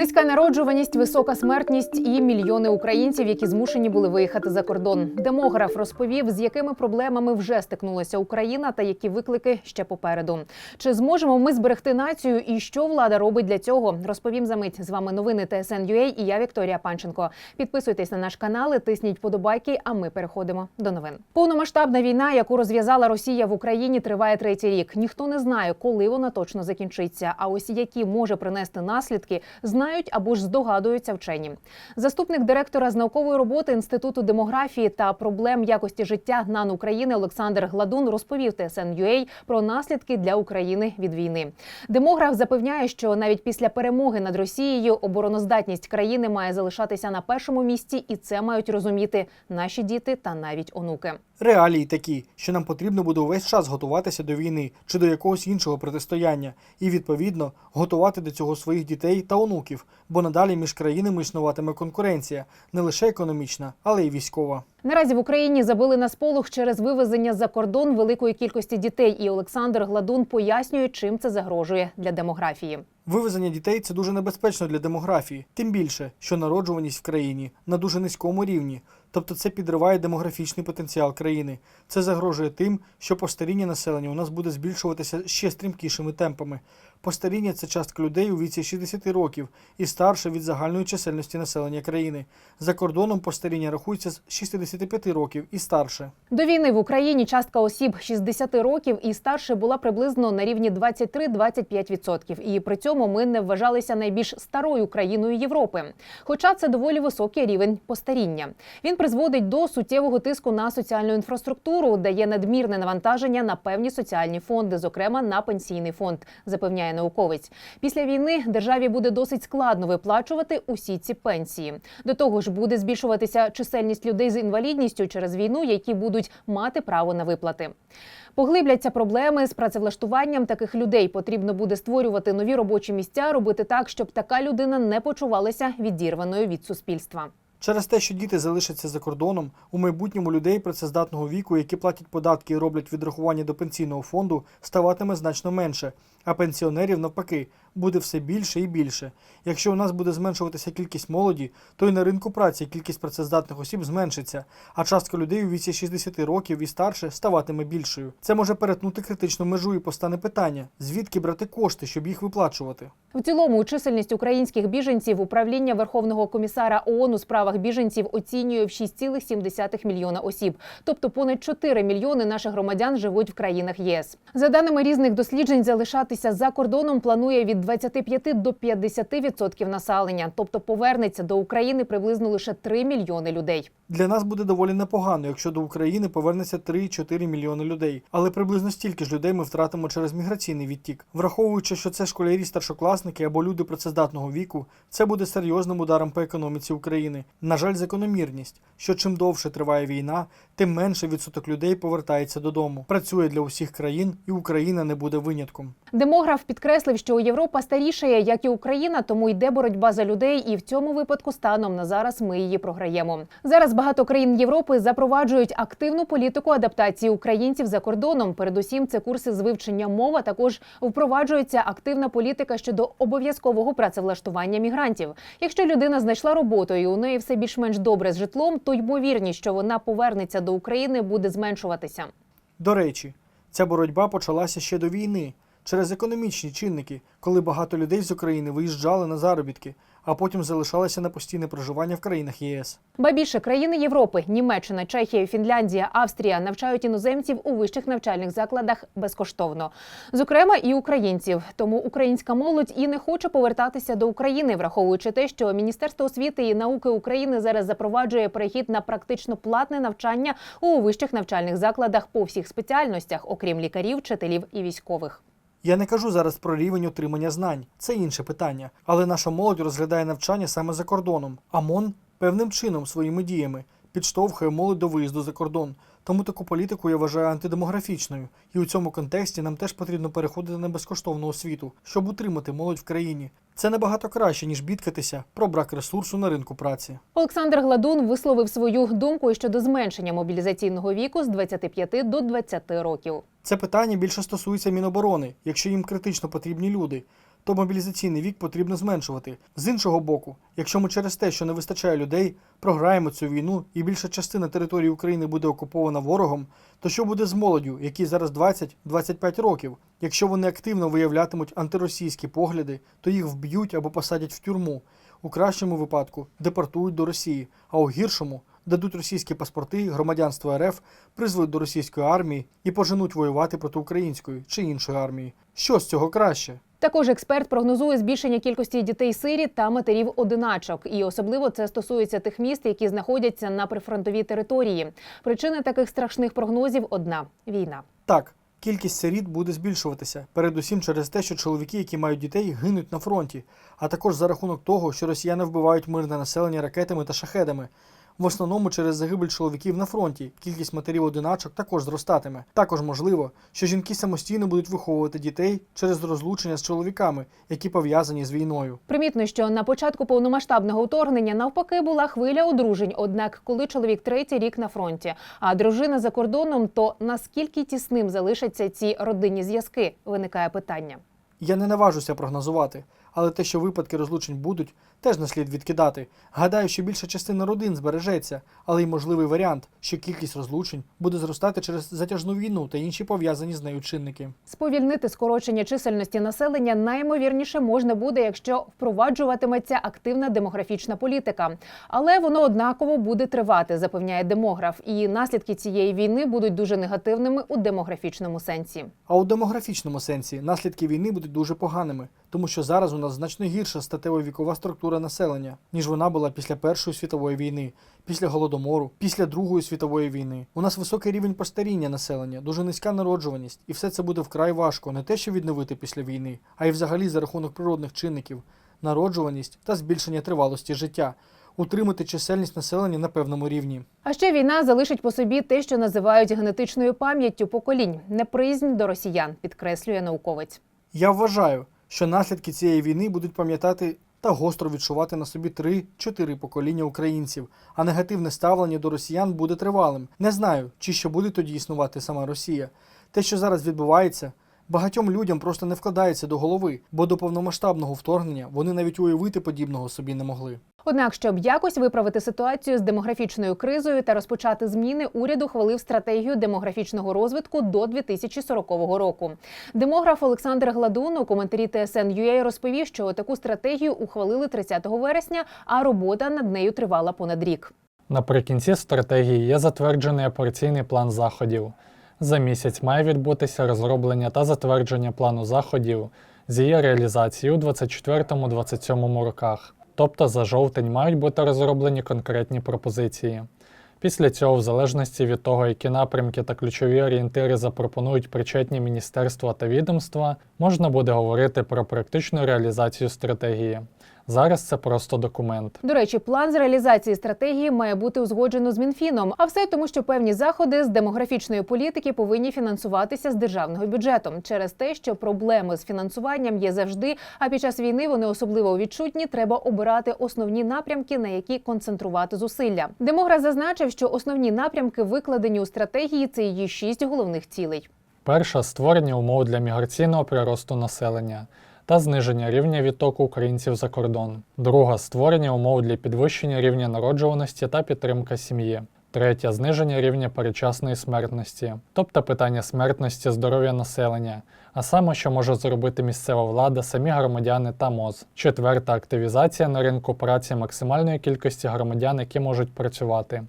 Низька народжуваність, висока смертність і мільйони українців, які змушені були виїхати за кордон. Демограф розповів, з якими проблемами вже стикнулася Україна та які виклики ще попереду. Чи зможемо ми зберегти націю і що влада робить для цього? Розповім за мить. З вами новини ТСН.UA і я Вікторія Панченко. Підписуйтесь на наш канал, тисніть подобайки. А ми переходимо до новин. Повномасштабна війна, яку розв'язала Росія в Україні, триває третій рік. Ніхто не знає, коли вона точно закінчиться. А ось які може принести наслідки, знають або ж здогадуються вчені. Заступник директора з наукової роботи інституту демографії та проблем якості життя НАН України Олександр Гладун розповів ТСН.UA про наслідки для України від війни. Демограф запевняє, що навіть після перемоги над Росією обороноздатність країни має залишатися на першому місці, і це мають розуміти наші діти та навіть онуки. Реалії такі, що нам потрібно буде увесь час готуватися до війни чи до якогось іншого протистояння, і відповідно готувати до цього своїх дітей та онуків, бо надалі між країнами існуватиме конкуренція не лише економічна, але й військова. Наразі в Україні забили на сполох через вивезення за кордон великої кількості дітей. І Олександр Гладун пояснює, чим це загрожує для демографії. Вивезення дітей це дуже небезпечно для демографії, тим більше, що народжуваність в країні на дуже низькому рівні. Тобто це підриває демографічний потенціал країни. Це загрожує тим, що постаріння населення у нас буде збільшуватися ще стрімкішими темпами. Постаріння це частка людей у віці 60 років і старше від загальної чисельності населення країни. За кордоном постаріння рахується з 65 років і старше. До війни в Україні частка осіб 60 років і старше була приблизно на рівні 23-25%. І при цьому ми не вважалися найбільш старою країною Європи. Хоча це доволі високий рівень постаріння. Він призводить до суттєвого тиску на соціальну інфраструктуру, дає надмірне навантаження на певні соціальні фонди, зокрема на пенсійний фонд, запевняє науковець. Після війни державі буде досить складно виплачувати усі ці пенсії. До того ж, буде збільшуватися чисельність людей з інвалідністю через війну, які будуть мати право на виплати. Поглибляться проблеми з працевлаштуванням таких людей. Потрібно буде створювати нові робочі місця, робити так, щоб така людина не почувалася відірваною від суспільства. Через те, що діти залишаться за кордоном, у майбутньому людей працездатного віку, які платять податки і роблять відрахування до пенсійного фонду, ставатиме значно менше, а пенсіонерів навпаки буде все більше і більше. Якщо у нас буде зменшуватися кількість молоді, то й на ринку праці кількість працездатних осіб зменшиться, а частка людей у віці 60 років і старше ставатиме більшою. Це може перетнути критичну межу і постане питання: звідки брати кошти, щоб їх виплачувати? В цілому чисельність українських біженців управління Верховного комісара ООН у справах біженців оцінює в 6,7 мільйона осіб, тобто понад 4 мільйони наших громадян живуть в країнах ЄС. За даними різних досліджень, залишатися за кордоном планує від 25 до 50% населення, тобто повернеться до України приблизно лише 3 мільйони людей. Для нас буде доволі непогано, якщо до України повернеться 3-4 мільйони людей, але приблизно стільки ж людей ми втратимо через міграційний відтік. Враховуючи, що це школярі, старшокласники або люди працездатного віку, це буде серйозним ударом по економіці України. На жаль, закономірність, що чим довше триває війна, тим менше відсоток людей повертається додому. Працює для усіх країн, і Україна не буде винятком. Демограф підкреслив, що Європа старішає, як і Україна, тому йде боротьба за людей, і в цьому випадку станом на зараз ми її програємо. Зараз багато країн Європи запроваджують активну політику адаптації українців за кордоном. Передусім, це курси з вивчення мов, а також впроваджується активна політика щодо обов'язкового працевлаштування мігрантів. Якщо людина знайшла роботу і у неї все більш-менш добре з житлом, то ймовірність, що вона повернеться до України, буде зменшуватися. До речі, ця боротьба почалася ще до війни через економічні чинники, коли багато людей з України виїжджали на заробітки, а потім залишалися на постійне проживання в країнах ЄС. Ба більше країни Європи, Німеччина, Чехія, Фінляндія, Австрія навчають іноземців у вищих навчальних закладах безкоштовно, зокрема і українців. Тому українська молодь і не хоче повертатися до України, враховуючи те, що Міністерство освіти і науки України зараз запроваджує перехід на практично платне навчання у вищих навчальних закладах по всіх спеціальностях, окрім лікарів, вчителів і військових. Я не кажу зараз про рівень отримання знань, це інше питання. Але наша молодь розглядає навчання саме за кордоном. АМОН певним чином своїми діями підштовхує молодь до виїзду за кордон. Тому таку політику я вважаю антидемографічною, і у цьому контексті нам теж потрібно переходити на безкоштовну освіту, щоб утримати молодь в країні. Це набагато краще ніж бідкатися про брак ресурсу на ринку праці. Олександр Гладун висловив свою думку щодо зменшення мобілізаційного віку з 25 до 20 років. Це питання більше стосується Міноборони, якщо їм критично потрібні люди. То мобілізаційний вік потрібно зменшувати. З іншого боку, якщо ми через те, що не вистачає людей, програємо цю війну і більша частина території України буде окупована ворогом, то що буде з молоддю, якій зараз 20-25 років? Якщо вони активно виявлятимуть антиросійські погляди, то їх вб'ють або посадять в тюрму. У кращому випадку депортують до Росії, а у гіршому дадуть російські паспорти, громадянство РФ, призвуть до російської армії і поженуть воювати проти української чи іншої армії. Що з цього краще? Також експерт прогнозує збільшення кількості дітей сирі та матерів одиначок, і особливо це стосується тих міст, які знаходяться на прифронтовій території. Причина таких страшних прогнозів одна війна. Так, кількість сиріт буде збільшуватися, передусім через те, що чоловіки, які мають дітей, гинуть на фронті, а також за рахунок того, що росіяни вбивають мирне населення ракетами та шахедами. В основному через загибель чоловіків на фронті кількість матерів одиначок також зростатиме. Також можливо, що жінки самостійно будуть виховувати дітей через розлучення з чоловіками, які пов'язані з війною. Примітно, що на початку повномасштабного вторгнення навпаки була хвиля одружень. Однак, коли чоловік третій рік на фронті, а дружина за кордоном, то наскільки тісним залишаться ці родинні зв'язки? Виникає питання. Я не наважуся прогнозувати, але те, що випадки розлучень будуть, теж не слід відкидати. Гадаю, що більша частина родин збережеться, але й можливий варіант, що кількість розлучень буде зростати через затяжну війну та інші пов'язані з нею чинники. Сповільнити скорочення чисельності населення найімовірніше можна буде, якщо впроваджуватиметься активна демографічна політика. Але воно однаково буде тривати, запевняє демограф. І наслідки цієї війни будуть дуже негативними у демографічному сенсі. А у демографічному сенсі наслідки війни будуть дуже поганими, тому що зараз у нас значно гірша статева вікова структура населення, ніж вона була після Першої світової війни, після голодомору, після Другої світової війни. У нас високий рівень постаріння населення, дуже низька народжуваність, і все це буде вкрай важко не те, що відновити після війни, а й взагалі за рахунок природних чинників, народжуваність та збільшення тривалості життя. Утримати чисельність населення на певному рівні. А ще війна залишить по собі те, що називають генетичною пам'яттю поколінь, неприязнь до росіян, підкреслює науковець. Я вважаю, що наслідки цієї війни будуть пам'ятати та гостро відчувати на собі 3-4 покоління українців, а негативне ставлення до росіян буде тривалим. Не знаю, чи ще буде тоді існувати сама Росія. Те, що зараз відбувається, багатьом людям просто не вкладається до голови, бо до повномасштабного вторгнення вони навіть уявити подібного собі не могли. Однак, щоб якось виправити ситуацію з демографічною кризою та розпочати зміни, уряд ухвалив стратегію демографічного розвитку до 2040 року. Демограф Олександр Гладун у коментарі TSN.ua розповів, що таку стратегію ухвалили 30 вересня, а робота над нею тривала понад рік. Наприкінці стратегії є затверджений операційний план заходів. За місяць має відбутися розроблення та затвердження плану заходів з її реалізації у 24-27 роках. Тобто за жовтень мають бути розроблені конкретні пропозиції. Після цього, в залежності від того, які напрямки та ключові орієнтири запропонують причетні міністерства та відомства, можна буде говорити про практичну реалізацію стратегії. Зараз це просто документ. До речі, план з реалізації стратегії має бути узгоджено з Мінфіном. А все тому, що певні заходи з демографічної політики повинні фінансуватися з державного бюджету через те, що проблеми з фінансуванням є завжди. А під час війни вони особливо відчутні. Треба обирати основні напрямки, на які концентрувати зусилля. Демограф зазначив, що основні напрямки викладені у стратегії це її шість головних цілей. Перша створення умов для міграційного приросту населення та зниження рівня відтоку українців за кордон. Друга створення умов для підвищення рівня народжуваності та підтримка сім'ї. Третя зниження рівня передчасної смертності, тобто питання смертності здоров'я населення, а саме, що може зробити місцева влада, самі громадяни та МОЗ. Четверта активізація на ринку праці максимальної кількості громадян, які можуть працювати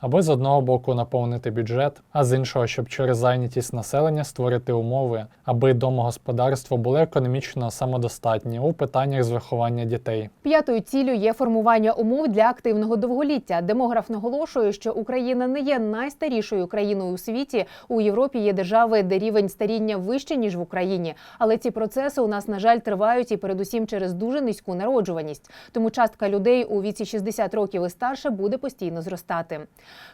аби з одного боку наповнити бюджет, а з іншого, щоб через зайнятість населення створити умови, аби домогосподарство були економічно самодостатні у питаннях з виховання дітей. П'ятою ціллю є формування умов для активного довголіття. Демограф наголошує, що Україна не є найстарішою країною у світі. У Європі є держави, де рівень старіння вищий ніж в Україні. Але ці процеси у нас на жаль тривають і передусім через дуже низьку народжуваність. Тому частка людей у віці 60 років і старше буде постійно зростати.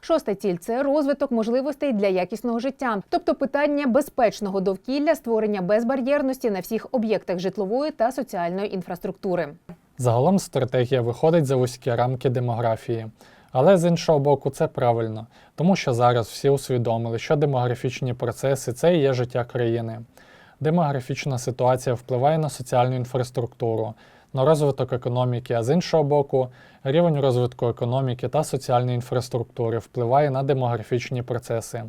Шоста ціль це розвиток можливостей для якісного життя, тобто питання безпечного довкілля, створення безбар'єрності на всіх об'єктах житлової та соціальної інфраструктури. Загалом стратегія виходить за вузькі рамки демографії. Але з іншого боку, це правильно, тому що зараз всі усвідомили, що демографічні процеси це і є життя країни. Демографічна ситуація впливає на соціальну інфраструктуру, на розвиток економіки, а з іншого боку, рівень розвитку економіки та соціальної інфраструктури впливає на демографічні процеси.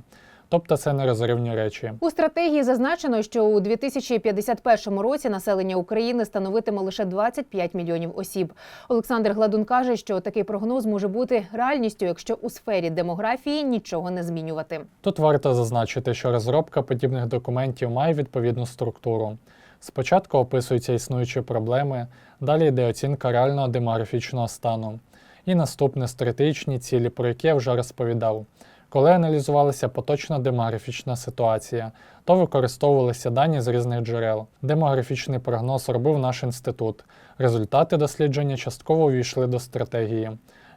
Тобто це нерозривні речі. У стратегії зазначено, що у 2051 році населення України становитиме лише 25 мільйонів осіб. Олександр Гладун каже, що такий прогноз може бути реальністю, якщо у сфері демографії нічого не змінювати. Тут варто зазначити, що розробка подібних документів має відповідну структуру. Спочатку описуються існуючі проблеми, далі йде оцінка реального демографічного стану. І наступне стратегічні цілі, про які я вже розповідав. Коли аналізувалася поточна демографічна ситуація, то використовувалися дані з різних джерел. Демографічний прогноз робив наш інститут. Результати дослідження частково увійшли до стратегії.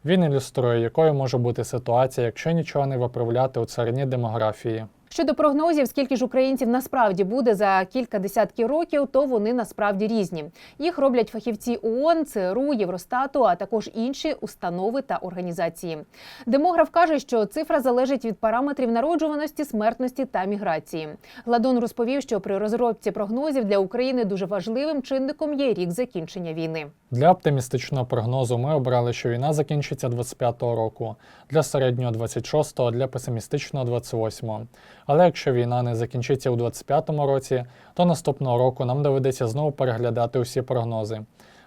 Він ілюструє, якою може бути ситуація, якщо нічого не виправляти у царині демографії. Щодо прогнозів, скільки ж українців насправді буде за кілька десятків років, то вони насправді різні. Їх роблять фахівці ООН, ЦРУ, Євростату, а також інші установи та організації. Демограф каже, що цифра залежить від параметрів народжуваності, смертності та міграції. Гладон розповів, що при розробці прогнозів для України дуже важливим чинником є рік закінчення війни. Для оптимістичного прогнозу ми обрали, що війна закінчиться 25-го року, для середнього 26-го, для песимістичного 28-го. Але якщо війна не закінчиться у 25-му році, то наступного року нам доведеться знову переглядати усі прогнози.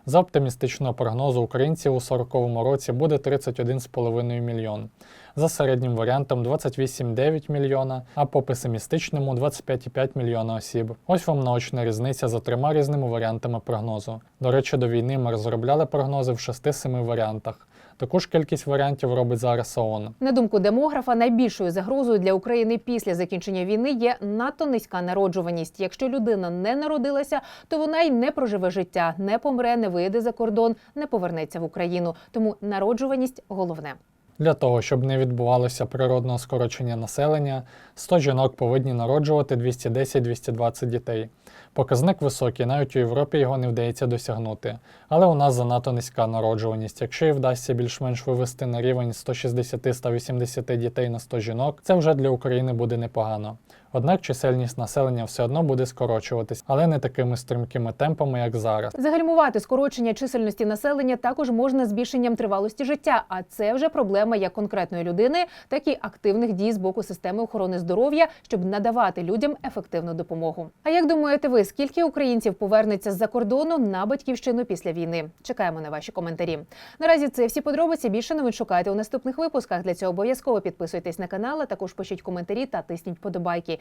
За оптимістичного прогнозу українців у 40-му році буде 31,5 мільйон. За середнім варіантом 28,9 мільйона, а по песимістичному 25,5 мільйона осіб. Ось вам наочна різниця за трьома різними варіантами прогнозу. До речі, до війни ми розробляли прогнози в 6-7 варіантах. Таку ж кількість варіантів робить зараз ООН. На думку демографа, найбільшою загрозою для України після закінчення війни є надто низька народжуваність. Якщо людина не народилася, то вона й не проживе життя, не помре, не вийде за кордон, не повернеться в Україну. Тому народжуваність головне. Для того, щоб не відбувалося природного скорочення населення, 100 жінок повинні народжувати 210-220 дітей. Показник високий, навіть у Європі його не вдається досягнути. Але у нас занадто низька народжуваність. Якщо і вдасться більш-менш вивести на рівень 160-180 дітей на 100 жінок, це вже для України буде непогано. Однак чисельність населення все одно буде скорочуватись, але не такими стрімкими темпами, як зараз. Загальмувати скорочення чисельності населення також можна збільшенням тривалості життя. А це вже проблема як конкретної людини, так і активних дій з боку системи охорони здоров'я, щоб надавати людям ефективну допомогу. А як думаєте ви, скільки українців повернеться з-за кордону на батьківщину після війни? Чекаємо на ваші коментарі. Наразі це всі подробиці. Більше новин шукайте у наступних випусках. Для цього обов'язково підписуйтесь на канал, а також пишіть коментарі та тисніть подобайки.